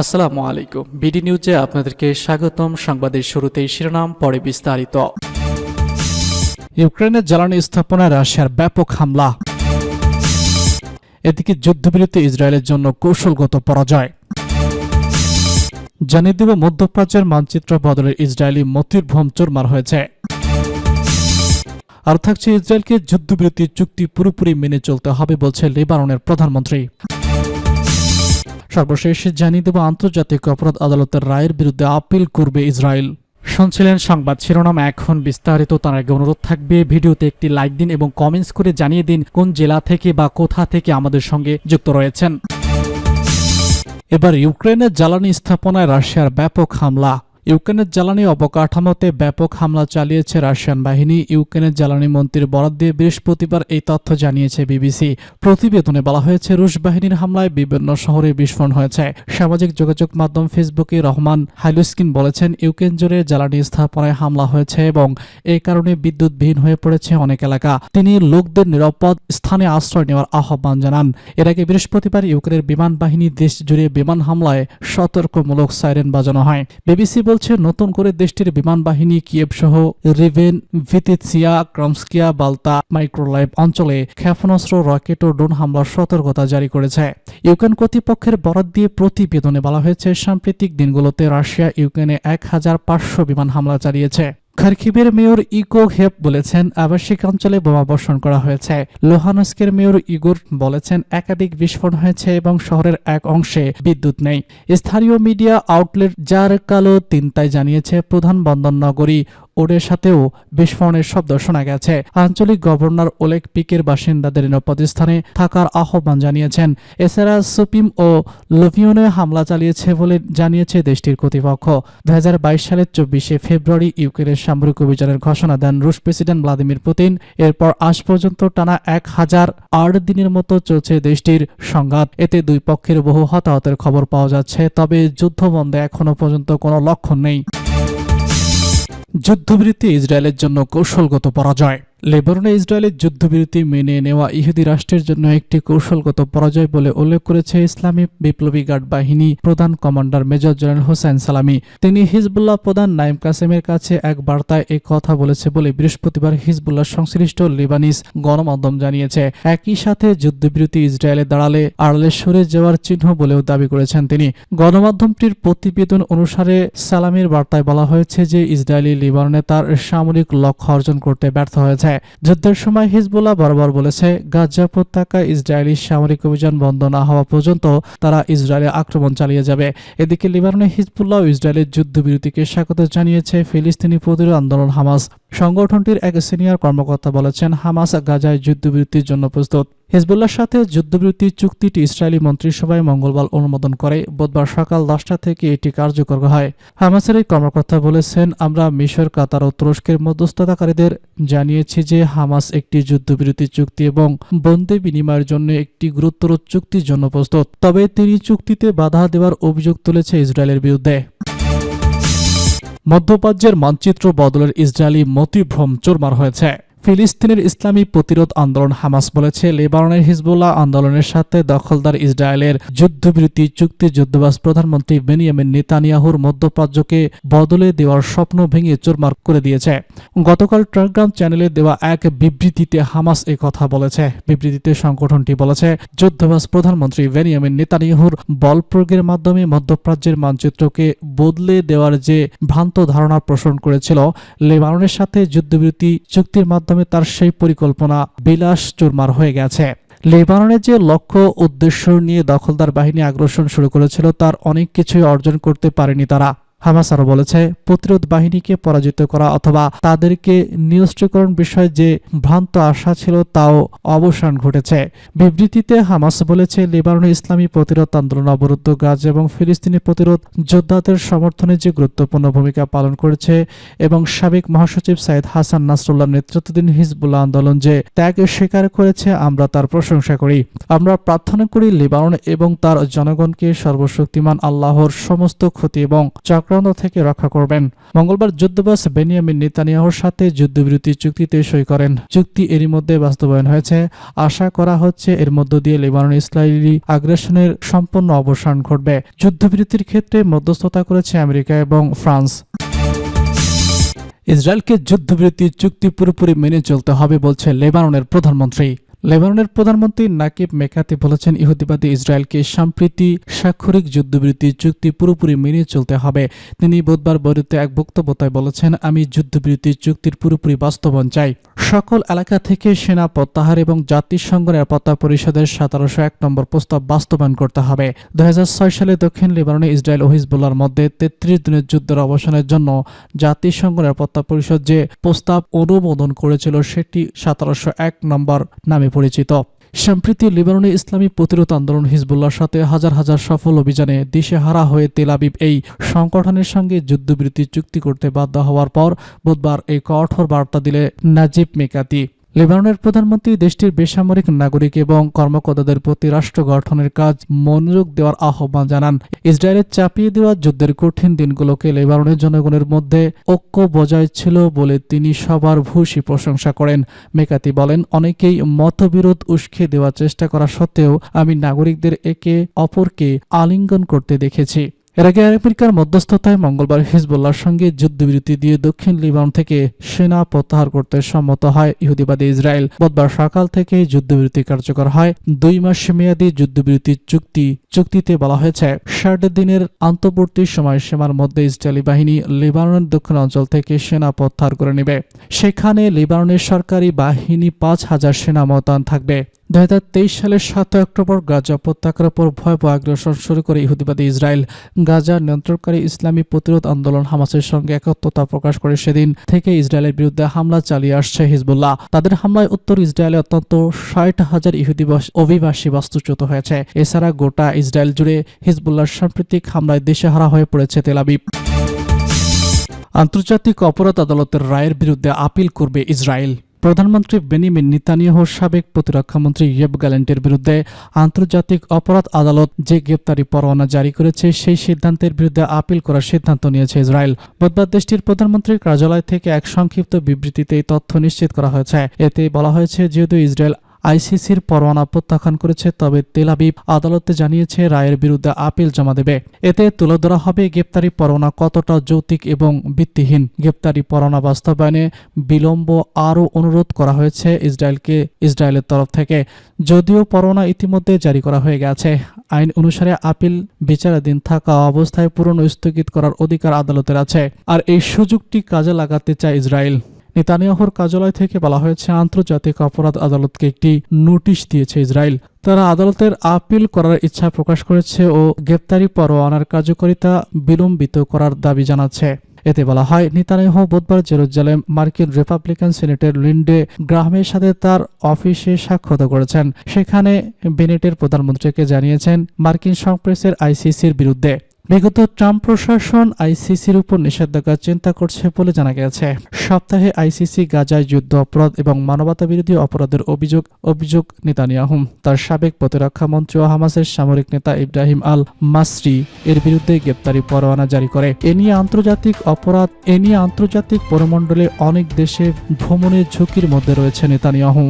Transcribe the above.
আসসালামু আলাইকুম। বিডি নিউজে আপনাদেরকে স্বাগতম। সংবাদের শুরুতেই শিরোনাম, পরে বিস্তারিত। ইউক্রেনের জ্বালানি স্থাপনায় রাশিয়ার ব্যাপক হামলা। এদিকে যুদ্ধবিরতি ইসরায়েলের জন্য কৌশলগত পরাজয়। জানিয়ে দেব, মধ্যপ্রাচ্যের মানচিত্র বদলে ইসরায়েলি মতির ভ্রম চোরমার হয়েছে। আর থাকছে ইসরায়েলকে যুদ্ধবিরতি চুক্তি পুরোপুরি মেনে চলতে হবে বলছে লেবাননের প্রধানমন্ত্রী। সর্বশেষ জানিয়ে দেব আন্তর্জাতিক অপরাধ আদালতের রায়ের বিরুদ্ধে আপিল করবে ইসরায়েল। শুনছিলেন সংবাদ শিরোনাম, এখন বিস্তারিত, তার আগে অনুরোধ থাকবে, ভিডিওতে একটি লাইক দিন এবং কমেন্টস করে জানিয়ে দিন কোন জেলা থেকে বা কোথা থেকে আমাদের সঙ্গে যুক্ত রয়েছেন। এবার ইউক্রেনের জ্বালানি স্থাপনায় রাশিয়ার ব্যাপক হামলা। ইউক্রেনের জ্বালানি অবকাঠামোতে ব্যাপক হামলা চালিয়েছে রাশিয়ান বাহিনী। ইউক্রেনের জ্বালানি মন্ত্রীর বরাদ দিয়ে বৃহস্পতিবার এই তথ্য জানিয়েছে বিবিসি। প্রতিবেদনে বলা হয়েছে, রুশ বাহিনীর হামলায় বিভিন্ন শহরে বিস্ফোরণ হয়েছে। সামাজিক যোগাযোগ মাধ্যম ফেসবুকে রহমান হাইলুস্কিন বলেছেন, ইউক্রেন জুড়ে জ্বালানি স্থাপনায় হামলা হয়েছে এবং এই কারণে বিদ্যুৎবিহীন হয়ে পড়েছে অনেক এলাকা। তিনি লোকদের নিরাপদ স্থানে আশ্রয় নেওয়ার আহ্বান জানান। এর আগে বৃহস্পতিবার ইউক্রেনের বিমান বাহিনী দেশ জুড়ে বিমান হামলায় সতর্কমূলক সাইরেন বাজানো হয়। বিবিসি বলছে নতুন করে দেশটির বিমান বাহিনী কিয়েভ সহ রিভেন, ভিতিৎসিয়া, ক্রমস্কিয়া, বালতা, মাইক্রোলাইভ অঞ্চলে ক্ষেপণাস্ত্র, রকেট ও ড্রোন হামলার সতর্কতা জারি করেছে। ইউক্রেন কর্তৃপক্ষের বরাদ দিয়ে প্রতিবেদনে বলা হয়েছে, সাম্প্রতিক দিনগুলোতে রাশিয়া ইউক্রেনে এক হাজার পাঁচশো বিমান হামলা চালিয়েছে। খার্কিবের মেয়র ইকো হেপ বলেছেন, আবাসিক অঞ্চলে বোমা বর্ষণ করা হয়েছে। লোহানস্কের মেয়র ইগোর বলেছেন, একাধিক বিস্ফোরণ হয়েছে এবং শহরের এক অংশে বিদ্যুৎ নেই। স্থানীয় মিডিয়া আউটলেট যার কালো তিনটায় জানিয়েছে, প্রধান বন্দর নগরী ওডের সাথেও বিস্ফোরণের শব্দ শোনা গেছে। আঞ্চলিক গভর্নর ওলেক পিকের বাসিন্দাদের নিরাপদ স্থানে থাকার আহ্বান জানিয়েছেন। এছাড়া সুপিম ও লোভিয়নে হামলা চালিয়েছে বলে জানিয়েছে দেশটির কর্তৃপক্ষ। দুই হাজার বাইশ সালের চব্বিশে ফেব্রুয়ারি ইউক্রেনের সামরিক অভিযানের ঘোষণা দেন রুশ প্রেসিডেন্ট ভ্লাদিমির পুতিন। এরপর আজ পর্যন্ত টানা এক হাজার আট দিনের মতো চলছে দেশটির সংঘাত। এতে দুই পক্ষের বহু হতাহতের খবর পাওয়া যাচ্ছে, তবে যুদ্ধ বন্ধে এখনও পর্যন্ত কোনো লক্ষণ নেই। যুদ্ধবিরতি ইসরায়েলের জন্য কৌশলগত পরাজয়। লেবাননে ইসরায়েলের যুদ্ধবিরতি মেনে নেওয়া ইহুদি রাষ্ট্রের জন্য একটি কৌশলগত পরাজয় বলে উল্লেখ করেছে ইসলামী বিপ্লবী গার্ড বাহিনী প্রধান কমান্ডার মেজর জেনারেল হোসেন সালামি। তিনি হিজবুল্লাহ প্রধান নাইম কাসেমের কাছে এক বার্তায় এই কথা বলেছে বলে বৃহস্পতিবার হিজবুল্লাহ সংশ্লিষ্ট লেবানিস গণমাধ্যম জানিয়েছে। একই সাথে যুদ্ধবিরতি ইসরায়েলে দাঁড়ালে আড়ালে সরে যাওয়ার চিহ্ন বলেও দাবি করেছেন তিনি। গণমাধ্যমটির প্রতিবেদন অনুসারে সালামির বার্তায় বলা হয়েছে যে ইসরায়েলি লিবাননে তার সামরিক লক্ষ্য অর্জন করতে ব্যর্থ হয়েছে। যুদ্ধের সময় হিজবুল্লাহ বরাবর বলেছে গাজা উপত্যকায় ইসরায়েলি সামরিক অভিযান বন্ধ না হওয়া পর্যন্ত তারা ইসরায়েলে আক্রমণ চালিয়ে যাবে। এদিকে লিবাননে হিজবুল্লাহ ইসরায়েলের যুদ্ধবিরতিকে স্বাগত জানিয়েছে ফিলিস্তিনি প্রতিরোধ আন্দোলন হামাস। সংগঠনটির এক সিনিয়র কর্মকর্তা বলেছেন, হামাস গাজায় যুদ্ধবিরতির জন্য প্রস্তুত। হিজবুল্লার সাথে যুদ্ধবিরতি চুক্তিটি ইসরায়েলি মন্ত্রিসভায় মঙ্গলবার অনুমোদন করে, বুধবার সকাল দশটা থেকে এটি কার্যকর হয়। হামাসের এই কর্মকর্তা বলেছেন, আমরা মিশর, কাতার ও তুরস্কের মধ্যস্থতাকারীদের জানিয়েছি যে হামাস একটি যুদ্ধবিরতি চুক্তি এবং বন্দি বিনিময়ের জন্য একটি গুরুতর চুক্তির জন্য প্রস্তুত। তবে তিনি চুক্তিতে বাধা দেওয়ার অভিযোগ তুলেছে ইসরায়েলের বিরুদ্ধে। মধ্যপ্রাচ্যের মানচিত্র বদলের ইসরায়েলি মতিভ্রম চোরমার হয়েছে। ফিলিস্তিনের ইসলামী প্রতিরোধ আন্দোলন হামাস বলেছে। লেবাননের হিজবুল্লাহ আন্দোলনের সাথে দখলদার ইসরায়েলের যুদ্ধবিরতি চুক্তি যুদ্ধবাস প্রধানমন্ত্রী বেনিয়ামিন নেতানিয়াহুর মধ্যপ্রাচ্যকে বদলে দেওয়ার স্বপ্ন ভেঙে চোরমার করে দিয়েছে। গতকাল টেলিগ্রাম চ্যানেলে দেওয়া এক বিবৃতিতে হামাস এ কথা বলেছে। বিবৃতিতে সংগঠনটি বলেছে যুদ্ধবাস প্রধানমন্ত্রী বেনিয়ামিন নেতানিয়াহুর বল প্রয়োগের মাধ্যমে মধ্যপ্রাচ্যের মানচিত্রকে বদলে দেওয়ার যে ভ্রান্ত ধারণা পোষণ করেছিল, লেবাননের সাথে যুদ্ধবিরতি চুক্তির মাধ্যমে তার সেই পরিকল্পনা বিলাস চুরমার হয়ে গেছে। লেবাননের যে লক্ষ্য উদ্দেশ্য নিয়ে দখলদার বাহিনী আগ্রাসন শুরু করেছিল, তার অনেক কিছুই অর্জন করতে পারেনি তারা। হামাস আরও বলেছে, প্রতিরোধ বাহিনীকে পরাজিত করা অথবা তাদেরকে নিরস্ত্রীকরণ বিষয়ে যে ভ্রান্ত আশা ছিল তাও অবসান ঘটেছে। বিবৃতিতে হামাস বলেছে, লেবাননের ইসলামী প্রতিরোধ আন্দোলন অবরুদ্ধ গাজ এবং ফিলিস্তিনি প্রতিরোধ যোদ্ধাদের সমর্থনে যে গুরুত্বপূর্ণ ভূমিকা পালন করেছে এবং সাবেক মহাসচিব সাইদ হাসান নাসরুল্লাহ নেতৃত্বাধীন হিজবুল্লাহ আন্দোলন যে ত্যাগ স্বীকার করেছে, আমরা তার প্রশংসা করি। আমরা প্রার্থনা করি, লেবানন এবং তার জনগণকে সর্বশক্তিমান আল্লাহর সমস্ত ক্ষতি এবং চক্র চক্রান্ত থেকে রক্ষা করবেন। মঙ্গলবার যুদ্ধবাস বেনিয়ামিন নেতানিয়াহুর সাথে যুদ্ধবিরতি চুক্তিতে সই করেন। চুক্তি এরই মধ্যে বাস্তবায়ন হয়েছে। আশা করা হচ্ছে এর মধ্য দিয়ে লেবানন ইসরায়েলি আগ্রাসনের সম্পূর্ণ অবসান ঘটবে। যুদ্ধবিরতির ক্ষেত্রে মধ্যস্থতা করেছে আমেরিকা এবং ফ্রান্স। ইসরায়েলকে যুদ্ধবিরতি চুক্তি পুরোপুরি মেনে চলতে হবে বলছে লেবাননের প্রধানমন্ত্রী। লেবাননের প্রধানমন্ত্রী নাকিব মেকাতি বলেছেন ইহুদিবাদী ইসরায়েলকে সাম্প্রতিক স্বাক্ষরিক যুদ্ধবিরতি চুক্তি পুরোপুরি মেনে চলতে হবে। তিনি বুধবার বৈরুতে এক বক্তব্যতায় বলেছেন, আমি যুদ্ধবিরতি চুক্তির পুরোপুরি বাস্তবায়ন চাই। সকল এলাকা থেকে সেনা, প্রত্যাহার এবং জাতিসংঘ নিরাপত্তা পরিষদের সতেরোশো এক নম্বর প্রস্তাব বাস্তবায়ন করতে হবে। দু হাজার ছয় সালে দক্ষিণ লেবাননে ইসরায়েল ও হিজবুল্লার মধ্যে তেত্রিশ দিনের যুদ্ধের অবসানের জন্য জাতিসংঘ নিরাপত্তা পরিষদ যে প্রস্তাব অনুমোদন করেছিল, সেটি সতেরোশো এক নম্বর নামে পরিচিত। সম্প্রতি লেবাননে ইসলামী প্রতিরোধ আন্দোলন হিজবুল্লার সাথে হাজার হাজার সফল অভিযানে দিশেহারা হয়ে তেল আবিব এই সংগঠনের সঙ্গে যুদ্ধবিরতি চুক্তি করতে বাধ্য হওয়ার পর বুধবার এই কঠোর বার্তা দিলে নাজিব মেকাতি। লেবাননের প্রধানমন্ত্রী দেশটির বেসামরিক নাগরিক এবং কর্মকর্তাদের প্রতি রাষ্ট্র গঠনের কাজ মনোযোগ দেওয়ার আহ্বান জানান। ইসরায়েলের চাপিয়ে দেওয়া যুদ্ধের কঠিন দিনগুলোকে লেবাননের জনগণের মধ্যে ঐক্য বজায় ছিল বলে তিনি সবার ভূষী প্রশংসা করেন। মেকাতি বলেন, অনেকেই মতবিরোধ উস্কে দেওয়ার চেষ্টা করা সত্ত্বেও আমি নাগরিকদের একে অপরকে আলিঙ্গন করতে দেখেছি। এর আগে আমেরিকার মধ্যস্থতায় মঙ্গলবার হিজবুল্লাহর সঙ্গে যুদ্ধবিরতি দিয়ে দক্ষিণ লিবানন থেকে সেনা প্রত্যাহার করতে সম্মত হয় ইহুদিবাদী ইসরায়েল। বুধবার সকাল থেকে যুদ্ধবিরতি কার্যকর হয়। দুই মাস মেয়াদী যুদ্ধবিরতি চুক্তি, চুক্তিতে বলা হয়েছে, ষাট দিনের আন্তর্বর্তী সময়সীমার মধ্যে ইসরায়েলি বাহিনী লিবাননের দক্ষিণ অঞ্চল থেকে সেনা প্রত্যাহার করে নেবে। সেখানে লিবাননের সরকারি বাহিনী পাঁচ হাজার সেনা মোতায়েন থাকবে। দু হাজার তেইশ সালের সাত অক্টোবর গাজা উপত্যকার উপর ভয়াবহ আগ্রাসন শুরু করে ইহুদিবাদী ইসরায়েল। গাজা নিয়ন্ত্রণকারী ইসলামী প্রতিরোধ আন্দোলন হামাসের সঙ্গে একত্রতা প্রকাশ করে সেদিন থেকে ইসরায়েলের বিরুদ্ধে হামলা চালিয়ে আসছে হিজবুল্লাহ। তাদের হামলায় উত্তর ইসরায়েলে অত্যন্ত ষাট হাজার ইহুদি অভিবাসী বাস্তুচ্যুত হয়েছে। এছাড়া গোটা ইসরায়েল জুড়ে হিজবুল্লাহর সাম্প্রতিক হামলায় দেশেহারা হয়ে পড়েছে তেলাবিব আন্তর্জাতিক অপরাধ আদালতের রায়ের বিরুদ্ধে আপিল করবে ইসরায়েল। প্রধানমন্ত্রী বেনিমিন নিতানিয়াহুর সাবেক প্রতিরক্ষামন্ত্রী ইয়েব গ্যালেন্টের বিরুদ্ধে আন্তর্জাতিক অপরাধ আদালত যে গ্রেপ্তারি পরোয়ানা জারি করেছে, সেই সিদ্ধান্তের বিরুদ্ধে আপিল করার সিদ্ধান্ত নিয়েছে ইসরায়েল। বুধবার দেশটির প্রধানমন্ত্রীর কার্যালয় থেকে এক সংক্ষিপ্ত বিবৃতিতে এই তথ্য নিশ্চিত করা হয়েছে। এতে বলা হয়েছে, যেহেতু ইসরায়েল আইসিসির পরোয়ানা প্রত্যাখ্যান করেছে, তবে তেলাবিব আদালতে জানিয়েছে, রায়ের বিরুদ্ধে আপিল জমা দেবে। এতে তুলে ধরা হবে গ্রেপ্তারি পরোয়ানা কতটা যৌতিক এবং ভিত্তিহীন। গ্রেপ্তারি পরোয়ানা বাস্তবায়নে বিলম্ব আরও অনুরোধ করা হয়েছে ইসরায়েলকে, ইসরায়েলের তরফ থেকে। যদিও পরোয়ানা ইতিমধ্যে জারি করা হয়ে গেছে। আইন অনুসারে আপিল বিচারাধীন থাকা অবস্থায় পুরনো স্থগিত করার অধিকার আদালতের আছে। আর এই সুযোগটি কাজে লাগাতে চায় ইসরায়েল। নেতানিয়াহুর কার্যালয় থেকে বলা হয়েছে, আন্তর্জাতিক অপরাধ আদালতকে একটি নোটিশ দিয়েছে ইসরায়েল। তারা আদালতের আপিল করার ইচ্ছা প্রকাশ করেছে ও গ্রেপ্তারি পরোয়ানার কার্যকারিতা বিলম্বিত করার দাবি জানাচ্ছে। এতে বলা হয়, নেতানিয়াহু বুধবার জেরুজালেম মার্কিন রিপাবলিকান সিনেটের লিন্ডে গ্রাহামের সাথে তার অফিসে সাক্ষাৎ করেছেন। সেখানে বেনেটের প্রধানমন্ত্রীকে জানিয়েছেন, মার্কিন সংপ্রেসের আইসিসির বিরুদ্ধে। বিগত ট্রাম্প প্রশাসন আইসিসির উপর নিষেধাজ্ঞা চিন্তা করছে বলে জানা গেছে। সপ্তাহে আইসিসি গাজায় যুদ্ধ অপরাধ এবং মানবতা বিরোধী অপরাধের অভিযোগ অভিযোগ নেতানিয়াহুম তার সাবেক প্রতিরক্ষা মন্ত্রী ও হামাসের সামরিক নেতা ইব্রাহিম আল মাসরি এর বিরুদ্ধে গ্রেপ্তারি পরোয়ানা জারি করে। এ নিয়ে আন্তর্জাতিক অপরাধ, এ নিয়ে আন্তর্জাতিক পরমণ্ডলে অনেক দেশে ভ্রমণের ঝুঁকির মধ্যে রয়েছে নেতানিয়াহু।